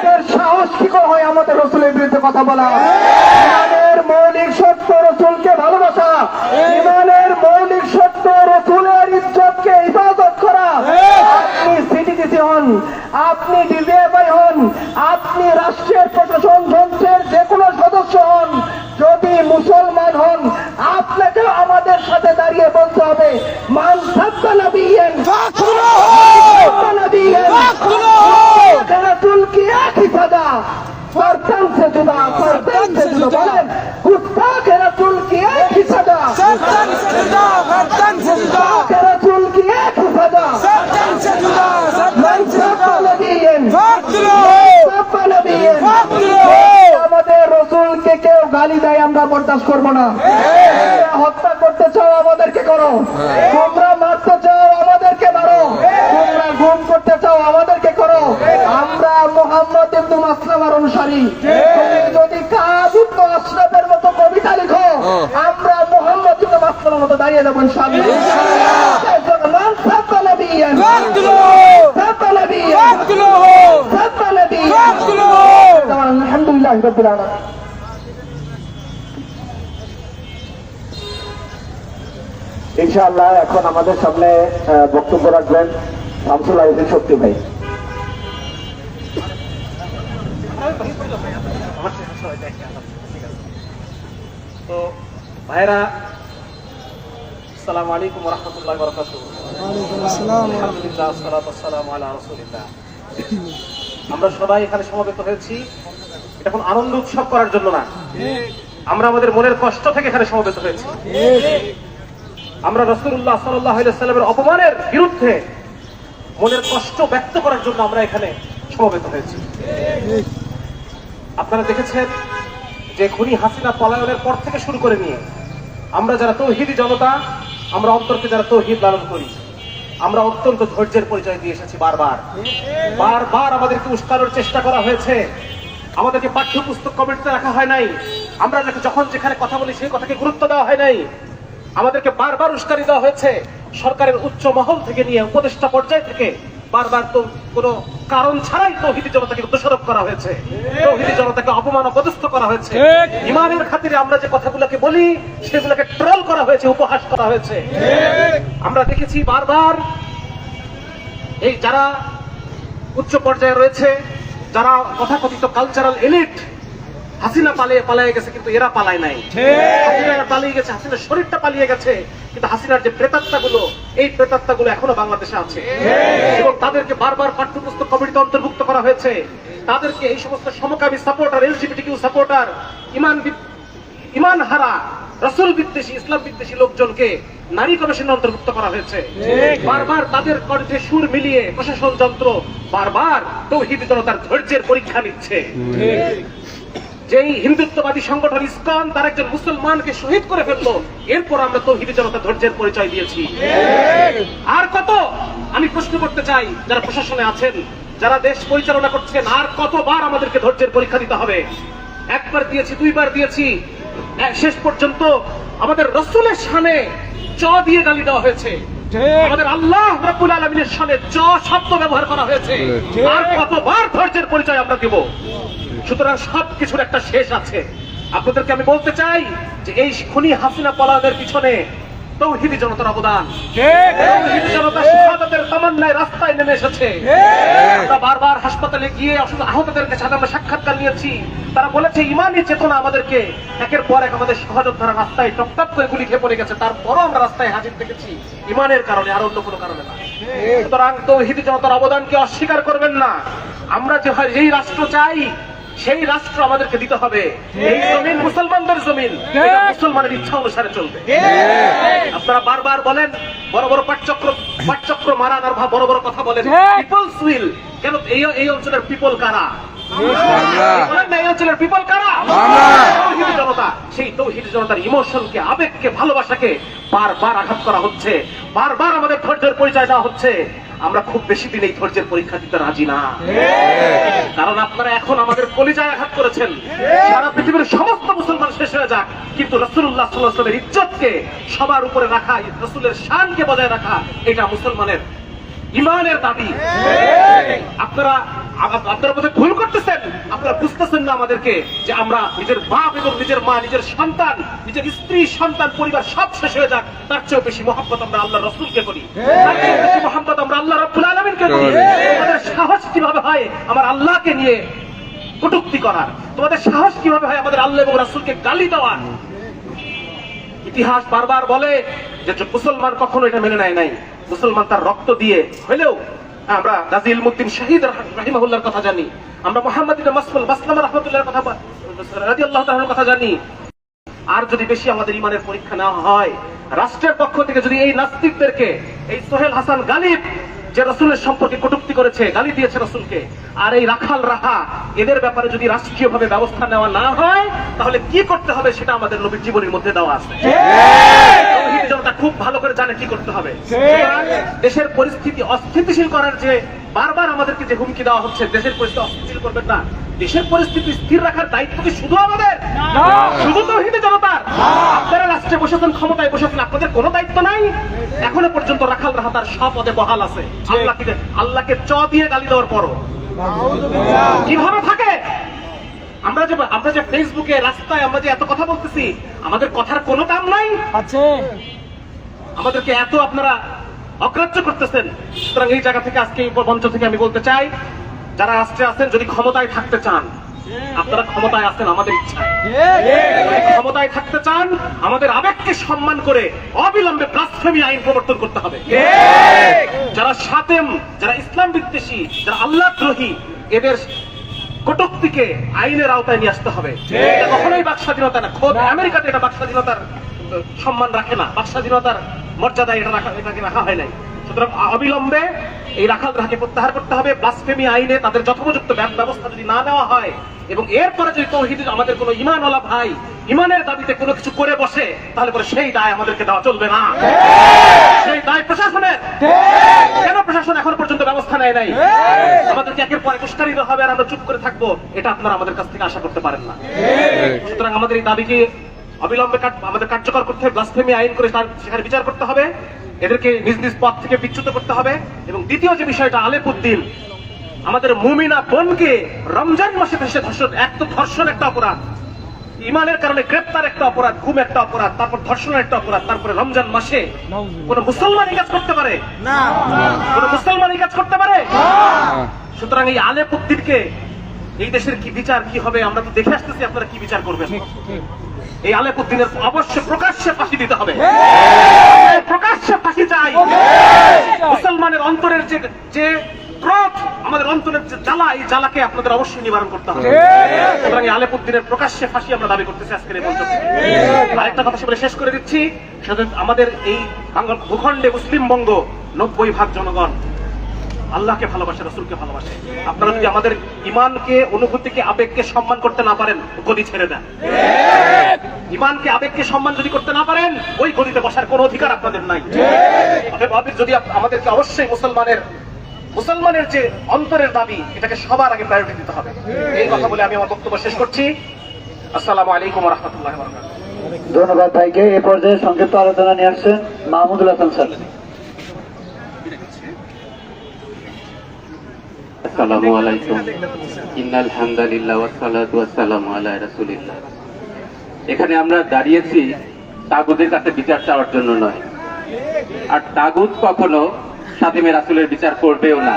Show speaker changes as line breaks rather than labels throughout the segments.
এদের সাহস কি করে হয় আমাদের রসুলের বিরুদ্ধে কথা বলা? ইমানের মৌলিক সত্য রসুলকে ভালোবাসা। ইমানের মৌলিক সত্য রসুলের ইজ্জতকে ইবাদত করা। আপনি সিটিডিসি হন আপনি ডিজিএফআই হন আপনি রাষ্ট্রের প্রশাসন যন্ত্রের যে কোনো সদস্য হন যদি মুসলমান হন আপনাকে আমাদের সাথে দাঁড়িয়ে বলতে হবে মান সাব্বা নবিয়্যান সাব্বা নবিয়্যান রসুল কি একই সাদা ফরদান সে জুদা সে জুদা আমাদের রসুলকে কেউ গালি দেয় আমরা বরদাস্ত করব না। হত্যা করতে চাও আমাদেরকে করো। তোমরা মারতে চাও আমাদেরকে মারো। তোমরা গুম করতে চাও আমাদেরকে করো। আমরা মোহাম্মদ ইবনু মাসলামার অনুসারী। তুমি যদি লিখো আমরা মোহাম্মদ ইবনু মতো দাঁড়িয়ে যাব ইনশাআল্লাহ। মান সাব্বা সাব্বা সাব্বা আলহামদুলিল্লাহ রাব্বিল আলামিন। ইনশাআল্লাহ এখন আমাদের সামনে বক্তব্য রাখবেন শামসুল আইদিন শক্তি ভাই
তো ভাইরা আসসালামু আলাইকুম রহমতুল্লাহ বরকাত আলহামদুলিল্লাহ সালাত আসসালামু আলা রাসূলিল্লাহ। আমরা সবাই এখানে সমবেত হয়েছি। এটা কোন আনন্দ উৎসব করার জন্য না। আমরা আমাদের মনের কষ্ট থেকে এখানে সমবেত হয়েছি। আমরা রসুল্লাহ সাল্লামের অপমানের বিরুদ্ধে মনের কষ্ট ব্যক্ত করার জন্য আমরা এখানে সমবেত হয়েছি। আপনারা দেখেছেন যে খুনি হাসিনা পলায়নের পর থেকে শুরু করে নিয়ে আমরা যারা তৌহিদি জনতা, আমরা অন্তরকে যারা তৌহিদ লালন করি, আমরা অত্যন্ত ধৈর্যের পরিচয় দিয়ে এসেছি বারবার। বারবার আমাদেরকে উস্কানোর চেষ্টা করা হয়েছে। আমাদেরকে পাঠ্যপুস্তক কমিটিতে রাখা হয় নাই। আমরা যখন যেখানে কথা বলি, সেই কথাকে গুরুত্ব দেওয়া হয় নাই। আমাদেরকে বারবার উস্কানি দেওয়া হয়েছে। সরকারের উচ্চ মহল থেকে নিয়ে উপদেষ্টা পর্যায় থেকে বারবার তো কোনো কারণ ছাড়াই তৌহিদি জনতাকে দোষারোপ করা হয়েছে। তৌহিদি জনতাকে অপমান অপদস্থ করা হয়েছে। ইমানের খাতিরে আমরা যে কথাগুলোকে বলি, সেগুলোকে ট্রল করা হয়েছে, উপহাস করা হয়েছে। আমরা দেখেছি বারবার এই যারা উচ্চ পর্যায়ে রয়েছে, যারা তথাকথিত কালচারাল এলিট হাসিনা পালিয়ে পালিয়ে গেছে কিন্তু এরা পালায় নাই। হাসিনা পালিয়ে গেছে হাসিনার শরীরটা পালিয়ে গেছে কিন্তু হাসিনার যে প্রেতাত্মা গুলো এই প্রেতাত্মা গুলো এখনও বাংলাদেশে আছে। এবং তাদেরকে বারবার পাঠ্যপুস্তক কমিটিতে অন্তর্ভুক্ত করা হয়েছে। তাদেরকে এই সমস্ত সমকামী সাপোর্টার এলজিবিটি কিউ সাপোর্টার ইমান ইমান হারা রসুল বিদ্বেষী ইসলাম বিদ্বেষী লোকজনকে নারী কমিশনে অন্তর্ভুক্ত করা হয়েছে। বারবার তাদের কণ্ঠে সুর মিলিয়ে প্রশাসন যন্ত্র বারবার তৌহিদ জনতার ধৈর্যের পরীক্ষা নিচ্ছে। যেই হিন্দুত্ববাদী সংগঠন ইসকন, তার একজন মুসলমানকে শহীদ করে ফেলল। এরপর আমরা তৌহিদি জনতা ধৈর্যের পরিচয় দিয়েছি। আর কত? আমি প্রশ্ন করতে চাই, যারা প্রশাসনে আছেন, যারা দেশ পরিচালনা করছেন, আর কতবার আমাদেরকে ধৈর্যের পরীক্ষা দিতে হবে? একবার দিয়েছি, দুইবার দিয়েছি। শেষ পর্যন্ত আমাদের রসুলের সামনে চ দিয়ে গালি দেওয়া হয়েছে। আমাদের আল্লাহ রাব্বুল আলমিনের সামনে চ শব্দ ব্যবহার করা হয়েছে আর কতবার ধৈর্যের পরিচয় আমরা দিব। সুতরাং সবকিছুর একটা শেষ আছে। আপনাদেরকে আমি বলতে চাই যে এই খুনি হাসিনা পলায়নের পিছনে তৌহিদি জনতার অবদান। জনতা শাহাদাতের তামান্নায় রাস্তায় নেমে এসেছে। আমরা বারবার হাসপাতালে গিয়ে অসুস্থ আহতদের কাছে আমরা সাক্ষাৎকার নিয়েছি। তারা বলেছে ইমানই চেতনা আমাদেরকে একের পর এক আমাদের সহযোদ্ধারা রাস্তায় টপটপ করে গুলি খেয়ে পড়ে গেছে। তারপরও আমরা রাস্তায় হাজির দেখেছি। ইমানের কারণে আর অন্য কোনো কারণে না। সুতরাং তৌহিদি জনতার অবদানকে অস্বীকার করবেন না। আমরা যে হয় যেই রাষ্ট্র চাই সেই রাষ্ট্র আমাদেরকে দিতে হবে। এই জমিন মুসলমানদের জমিন। মুসলমানের ইচ্ছা অনুসারে চলবে। আপনারা বারবার বলেন বড় বড় পাঠচক্র পাঠচক্র মারান আর বড় বড় কথা বলেন। পিপলস উইল কেন এই এই অঞ্চলের পিপল কারা? বলেন না, এই অঞ্চলের পিপল কারা? তৌহিদি জনতা। সেই তৌহিদ জনতার ইমোশনকে আবেগকে ভালোবাসাকে বারবার আঘাত করা হচ্ছে। বারবার আমাদের ধৈর্যের পরিচয় দেওয়া হচ্ছে। আমরা খুব বেশি দিন এই ধৈর্যের পরীক্ষা দিতে রাজি না। কারণ আপনারা এখন আমাদের কলিজায় আঘাত করেছেন। সারা পৃথিবীর সমস্ত মুসলমান শেষ হয়ে যাক। কিন্তু রসুল্লাহ সাল্লাহামের ইজ্জতকে সবার উপরে রাখা, রসুলের শানকে বজায় রাখা, এটা মুসলমানের ইমানের দাবি। আপনারা আপনারা বোধহয় ভুল করতেছেন। আমাদেরকে যে আমরা নিজের বাপ এবং নিজের মা নিজের সন্তান নিজের স্ত্রী সন্তান পরিবার সব শেষ হয়ে যাক। তার চেয়েও বেশি মহব্বত আমরা আল্লাহ রসুলকে করি। তার চেয়েও বেশি মহব্বত আমরা আল্লাহ রব্বুল আলমিনকে করি। আমাদের সাহস কীভাবে হয় আমার আল্লাহকে নিয়ে কটুক্তি করার? তোমাদের সাহস কীভাবে হয় আমাদের আল্লাহ এবং রাসুলকে গালি দেওয়ার? ইতিহাস বারবার বলে যে যে মুসলমান কখনো এটা মেনে নেয় নাই। মুসলমান তার রক্ত দিয়ে হলেও আমরা গাজী মুদ্দিন শাহিদ রাহিমাহুল্লার কথা জানি। আমরা মোহাম্মদ মাসফুল মাসলাম রহমতুল্লাহর কথা আল্লাহ তাআলার কথা জানি। আর যদি বেশি আমাদের ইমানের পরীক্ষা নেওয়া হয়, রাষ্ট্রের পক্ষ থেকে যদি এই নাস্তিকদেরকে, এই সোহেল হাসান গালিব যে রসুলের সম্পর্কে কটুক্তি করেছে গালি দিয়েছে রসুলকে। আর এই রাখাল রাহা এদের ব্যাপারে যদি রাষ্ট্রীয়ভাবে ব্যবস্থা নেওয়া না হয় তাহলে কি করতে হবে সেটা আমাদের নবীর জীবনের মধ্যে দেওয়া আছে। জনতা খুব ভালো করে জানে কি করতে হবে। দেশের পরিস্থিতি অস্থিতিশীল করার যে বারবার আমাদেরকে যে হুমকি দেওয়া হচ্ছে দেশের পরিস্থিতি অস্থিতিশীল করবেন না। দেশের পরিস্থিতি স্থির রাখার দায়িত্ব কি শুধু আমাদের? শুধু তৌহিদি জনতার? আপনারা রাষ্ট্রে বসেছেন আপনাদের কোনো দায়িত্ব নাই। এখনও পর্যন্ত রাখাল রাহা তার সব পদে বহাল আছে। আল্লাহকে আল্লাহকে চ দিয়ে গালি দেওয়ার পরও। কীভাবে থাকে? আমরা যে আমরা যে ফেসবুকে রাস্তায় আমরা যে এত কথা বলতেছি আমাদের কথার কোনো দাম নাই।
আছে।
আমাদেরকে এত আপনারা অগ্রাহ্য করতেছেন। সুতরাং এই জায়গা থেকে আজকে এই মঞ্চ থেকে আমি বলতে চাই যারা রাষ্ট্রে আছেন যদি ক্ষমতায় থাকতে চান আপনারা ক্ষমতায় আছেন, আমাদের ইচ্ছায় ক্ষমতায় থাকতে চান, আমাদের আবেগকে সম্মান করে অবিলম্বে ব্লাসফেমি আইন প্রবর্তন করতে হবে। যারা সাতেম, যারা ইসলাম বিদ্বেষী, যারা আল্লাহ দ্রোহী এদের কটুক্তিকে আইনের আওতায় নিয়ে আসতে হবে। কখনোই বাক স্বাধীনতা না। খোদ আমেরিকাতে এটা বাক স্বাধীনতার সম্মান রাখে না। বাক স্বাধীনতার মর্যাদা এটা রাখা এটাকে রাখা হয় নাই। সুতরাং অবিলম্বে এই রাখাল গ্রাহকে প্রত্যাহার করতে হবে। ব্লাসফেমি আইনে তাদের যথোপযুক্ত ব্যবস্থা যদি না নেওয়া হয় এবং এরপরে যদি তৌহিদ আমাদের কোনো ইমানওয়ালা ভাই ইমানের দাবিতে কোনো কিছু করে বসে, তাহলে পরে সেই দায় আমাদেরকে দেওয়া চলবে না। সেই দায় প্রশাসনের। কেন প্রশাসন এখন পর্যন্ত ব্যবস্থা নেয় নাই? আমাদেরকে একের পর উস্কানিত হবে আর আমরা চুপ করে থাকব। এটা আপনারা আমাদের কাছ থেকে আশা করতে পারেন না। সুতরাং আমাদের এই দাবিকে অবিলম্বে আমাদের কার্যকর করতে হবে। ব্লাসফেমি আইন করে তার সেখানে বিচার করতে হবে। এদেরকে নিজ নিজ পথ থেকে বিচ্যুত করতে হবে। এবং দ্বিতীয় যে বিষয়টা আলেপুদ্দিন আমাদের মুমিনা বোনকে রমজান মাসে ভেসে ধর্ষণ এক তো ধর্ষণ একটা অপরাধ ইমানের কারণে গ্রেপ্তার একটা অপরাধ ঘুম একটা অপরাধ তারপর ধর্ষণ একটা অপরাধ তারপরে রমজান মাসে কোন মুসলমান কাজ করতে পারে?
না।
কোন মুসলমান কাজ করতে পারে? সুতরাং এই আলেপুদ্দিনকে এই দেশের কি বিচার কি হবে আমরা তো দেখে আসতেছি আপনারা কি বিচার করবেন। এই আলেপুদ্দিনের অবশ্য প্রকাশ্যে ফাঁসি দিতে হবে। প্রকাশ্যে ফাঁসি চাই। মুসলমানের অন্তরের যে যে ক্রোধ, আমাদের অন্তরের যে জ্বালা, এই জ্বালাকে আপনাদের অবশ্যই নিবারণ করতে হবে। সুতরাং আলেপুদ্দিনের প্রকাশ্যে ফাঁসি আমরা দাবি করতেছি আজকের এই মঞ্চ। আরেকটা কথা বলে শেষ করে দিচ্ছি। সেটা আমাদের এই বাংলা ভূখণ্ডে মুসলিম বঙ্গ নব্বই ভাগ জনগণ আল্লাহকে ভালোবাসে, রসুলকে ভালোবাসে। আপনারা যদি আমাদের ইমানকে অনুভূতিকে, আবেগকে সম্মান করতে না পারেন, গদি ছেড়ে দেন। ইমানকে আবেগকে সম্মান যদি করতে না পারেন ওই গদিতে বসার কোনো অধিকার আপনাদের নাই। আপনি যদি আমাদেরকে অবশ্যই মুসলমানের মুসলমানের যে অন্তরের দাবি এটাকে সবার আগে প্রায়োরিটি দিতে হবে। এই কথা বলে আমি আমার বক্তব্য শেষ করছি। আসসালামু আলাইকুম রহমতুল্লাহ
ধন্যবাদ ভাইকে। এ পর্যায়ে সংক্ষিপ্ত আলোচনা নিয়ে আসছেন মাহমুদুল হাসান স্যার।
আসসালামু আলাইকুম। ইন্নাল হামদালিল্লাহ ওয়াসসালাতু ওয়াসসালামু আলা রাসূলিল্লাহ। এখানে আমরা দাঁড়িয়েছি তাগুদের কাছে বিচার চাওয়ার জন্য নয়। আর তাগুদ কখনো সাদিমে রাসূলের বিচার করবেও না।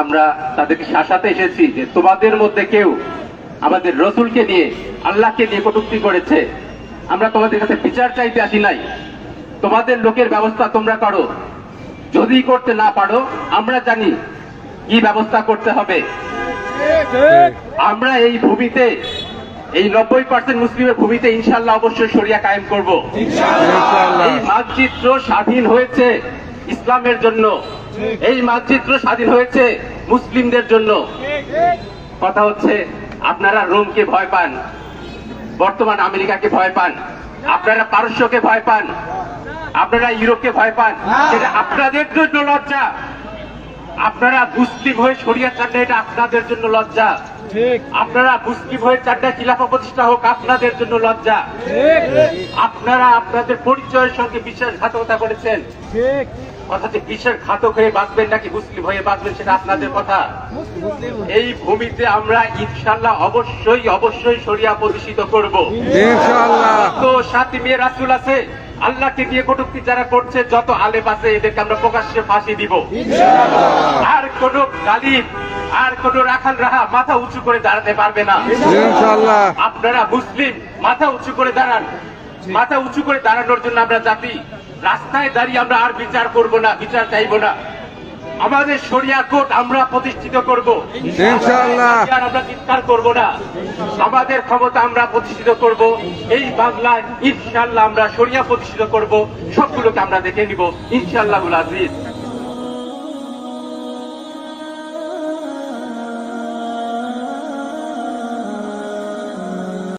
আমরা তাদেরকে শাসাতে এসেছি যে তোমাদের মধ্যে কেউ আমাদের রসুলকে নিয়ে, আল্লাহকে নিয়ে কটুক্তি করেছে। আমরা তোমাদের কাছে বিচার চাইতে আসি নাই। তোমাদের লোকের ব্যবস্থা তোমরা করো। যদি করতে না পারো, আমরা জানি কি ব্যবস্থা করতে হবে। আমরা এই ভূমিতে এই নব্বই পার্সেন্ট মুসলিমের ভূমিতে ইনশাল্লাহ অবশ্যই সরিয়া কায়েম করব। এই মানচিত্র স্বাধীন হয়েছে ইসলামের জন্য। এই মানচিত্র স্বাধীন হয়েছে মুসলিমদের জন্য। কথা হচ্ছে আপনারা রোমকে ভয় পান বর্তমান আমেরিকাকে ভয় পান আপনারা পারস্যকে ভয় পান আপনারা ইউরোপকে ভয় পান। এটা আপনাদের জন্য লজ্জা। আপনারা মুসলিম হয়ে সরিয়া চান এটা আপনাদের জন্য লজ্জা। আপনারা মুসলিম হয়ে চারটা খিলাফা প্রতিষ্ঠা হোক আপনাদের জন্য লজ্জা। আপনারা আপনাদের পরিচয়ের সঙ্গে বিশ্বাসঘাতকতা করেছেন। অর্থাৎ কিসের ঘাতক হয়ে বাঁচবেন নাকি মুসলিম হয়ে বাঁচবেন সেটা আপনাদের কথা। এই ভূমিতে আমরা ইনশাল্লাহ অবশ্যই অবশ্যই সরিয়া প্রতিষ্ঠিত করব।
ইনশাআল্লাহ।
তো সাথী মেয়ে রাসুল আছে আল্লাহকে দিয়ে কটুক্তি যারা করছে যত আলেম আছে এদেরকে আমরা প্রকাশ্যে ফাঁসি দিব। আর কোন গালিব আর কোন রাখাল রাহা মাথা উঁচু করে দাঁড়াতে পারবে না।
ইনশাআল্লাহ।
আপনারা মুসলিম মাথা উঁচু করে দাঁড়ান। মাথা উঁচু করে দাঁড়ানোর জন্য আমরা জাতি। রাস্তায় দাঁড়িয়ে আমরা আর বিচার করব না বিচার চাইব না। আমাদের শরিয়া কোর্ট আমরা প্রতিষ্ঠিত করব। আর আমরা চিৎকার করব না। আমাদের ক্ষমতা আমরা প্রতিষ্ঠিত করব। এই বাংলায় ইনশাল্লাহ আমরা শরিয়া প্রতিষ্ঠিত করব। সবগুলোকে আমরা দেখে নিব। ইনশাল্লাহ আজিজ।